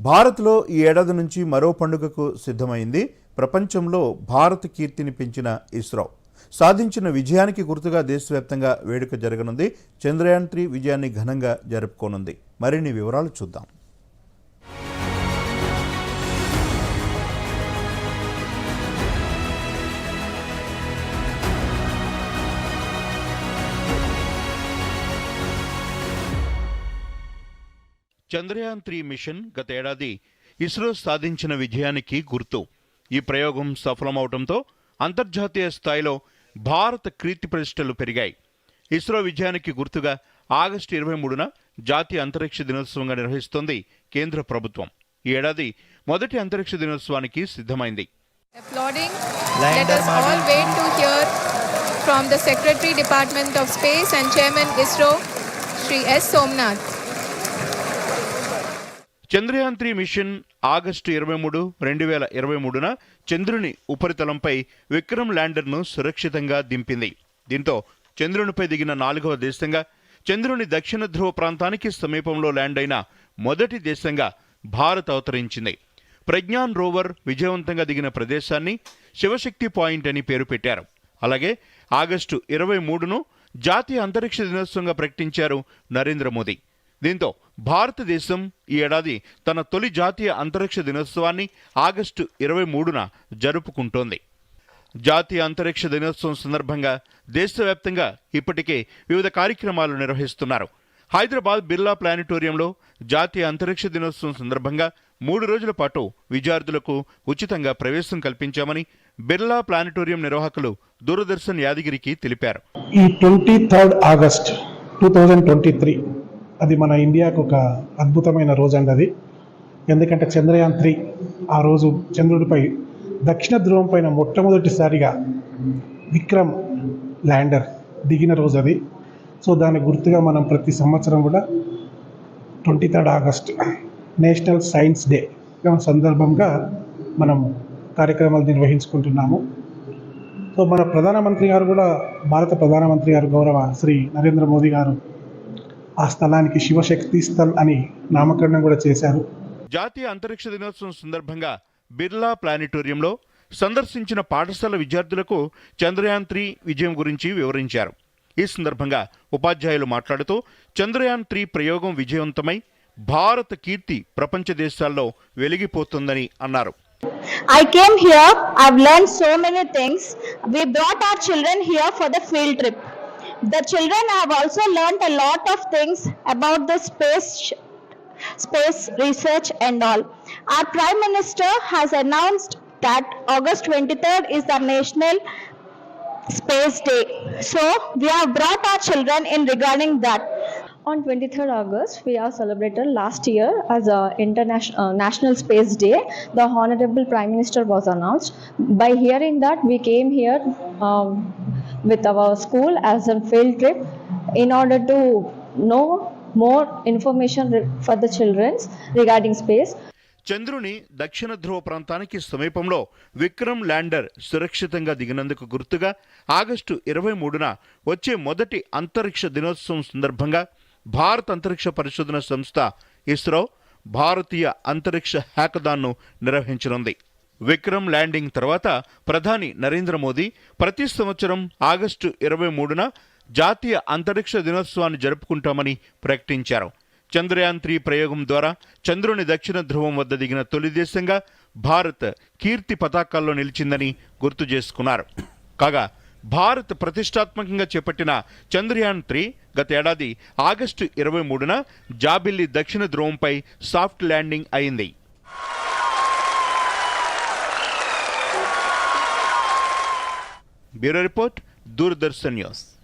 భారత్లో ఈ ఏడాది నుంచి మరో పండుగకు సిద్ధమైంది. ప్రపంచంలో భారత్ కీర్తిని పెంచిన ఇస్రో. సాధించిన విజయానికి గుర్తుగా దేశవ్యాప్తంగా వేడుక జరగనుంది. చంద్రయాన్ త్రీ విజయాన్ని ఘనంగా జరుపుకోనుంది. మరిన్ని వివరాలు చూద్దాం. చంద్రయాన్ త్రీ మిషన్ గతేడాది ఇస్రో సాధించిన విజయానికి గుర్తు. ఈ ప్రయోగం సఫలమవడంతో అంతర్జాతీయ స్థాయిలో భారత కీర్తి ప్రతిష్టలు పెరిగాయి. ఇస్రో విజయానికి గుర్తుగా ఆగస్టు ఇరవై మూడున జాతీయ అంతరిక్ష దినోత్సవంగా నిర్వహిస్తోంది కేంద్ర ప్రభుత్వం. ఈ ఏడాది మొదటి అంతరిక్ష దినోత్సవానికి సిద్ధమైంది. From the Secretary Department of Space and Chairman ISRO, Shri S. Somnath. Chandrayaan three mission August ఇరవై మూడు రెండు వేల ఇరవై మూడున చంద్రుని ఉపరితలంపై విక్రమ్ ల్యాండర్ను సురక్షితంగా దింపింది. దీంతో చంద్రునిపై దిగిన నాలుగవ దేశంగా చంద్రుని దక్షిణ ధ్రువ ప్రాంతానికి సమీపంలో ల్యాండ్ అయిన మొదటి దేశంగా భారత్ అవతరించింది. ప్రజ్ఞాన్ రోవర్ విజయవంతంగా దిగిన ప్రదేశాన్ని శివశక్తి పాయింట్ అని పేరు పెట్టారు. అలాగే ఆగస్టు ఇరవై మూడును జాతీయ అంతరిక్ష దినోత్సవంగా ప్రకటించారు నరేంద్ర మోదీ. దీంతో భారతదేశం ఈ ఏడాది తన తొలి జాతీయ అంతరిక్ష దినోత్సవాన్ని ఆగస్టు ఇరవై మూడున జరుపుకుంటోంది. జాతీయ అంతరిక్ష దినోత్సవం సందర్భంగా దేశవ్యాప్తంగా ఇప్పటికే వివిధ కార్యక్రమాలు నిర్వహిస్తున్నారు. హైదరాబాద్ బిర్లా ప్లానిటోరియంలో జాతీయ అంతరిక్ష దినోత్సవం సందర్భంగా మూడు రోజుల పాటు విద్యార్థులకు ఉచితంగా ప్రవేశం కల్పించామని బిర్లా ప్లానిటోరియం నిర్వాహకులు దూరదర్శన్ యాదగిరికి తెలిపారు. ఈ twenty third August two thousand twenty three అది మన ఇండియాకు ఒక అద్భుతమైన రోజు అండి అది. ఎందుకంటే చంద్రయాన్ త్రీ ఆ రోజు చంద్రుడిపై దక్షిణ ధ్రువం పైన మొట్టమొదటిసారిగా విక్రమ్ ల్యాండర్ దిగిన రోజు అది. సో దాని గుర్తుగా మనం ప్రతి సంవత్సరం కూడా twenty third August national science day సందర్భంగా మనం కార్యక్రమాలు నిర్వహించుకుంటున్నాము. సో మన ప్రధానమంత్రి గారు కూడా భారత ప్రధానమంత్రి గారు గౌరవ శ్రీ నరేంద్ర మోదీ గారు ఆ స్థలానికి శివశక్తి స్థల్ అని నామకరణం కూడా చేశారు జాతీయ అంతరిక్ష దినోత్సవం సందర్భంగా బిర్లా ప్లానిటోరియంలో సందర్శించిన పాఠశాల విద్యార్థులకు చంద్రయాన్ త్రీ విజయం గురించి వివరించారు ఈ సందర్భంగా ఉపాధ్యాయులు మాట్లాడుతూ చంద్రయాన్ త్రీ ప్రయోగం విజయవంతమై భారత కీర్తి ప్రపంచ దేశాల్లో వెలిగిపోతుందని అన్నారు I came here, I've learned so many things. We brought our children here for the field trip. The children have also learned a lot of things about the space space research and all. Our prime minister has announced that August 23rd is the national space day. So we have brought our children in regarding that. On 23rd August, we have celebrated last year as a international uh, National Space Day. The Honorable Prime Minister was announced. By hearing that, we came here um, with our school as a field trip in order to know more information for the children regarding space. చంద్రుని దక్షిణ ధ్రువ ప్రాంతానికి సమీపంలో Vikram lander సురక్షితంగా దిగినందుకు గుర్తుగా August ఇరవై మూడున వచ్చే మొదటి అంతరిక్ష దినోత్సవం సందర్భంగా భారత అంతరిక్ష పరిశోధన సంస్థ ఇస్రో భారతీయ అంతరిక్ష హ్యాకథాన్ను నిర్వహించనుంది విక్రమ్ ల్యాండింగ్ తర్వాత ప్రధాని నరేంద్ర మోదీ ప్రతి సంవత్సరం ఆగస్టు ఇరవై మూడున జాతీయ అంతరిక్ష దినోత్సవాన్ని జరుపుకుంటామని ప్రకటించారు. చంద్రయాన్ త్రీ ప్రయోగం ద్వారా చంద్రుని దక్షిణ ధ్రువం వద్ద దిగిన తొలి దేశంగా భారత్ కీర్తి పతాకాల్లో నిలిచిందని గుర్తు చేసుకున్నారు. కాగా భారత్ ప్రతిష్టాత్మకంగా చేపట్టిన చంద్రయాన్ త్రీ గత ఏడాది ఆగస్టు ఇరవై మూడున జాబిల్లి దక్షిణ ధ్రువంపై సాఫ్ట్ ల్యాండింగ్ అయింది. Bureau report Doordarshan news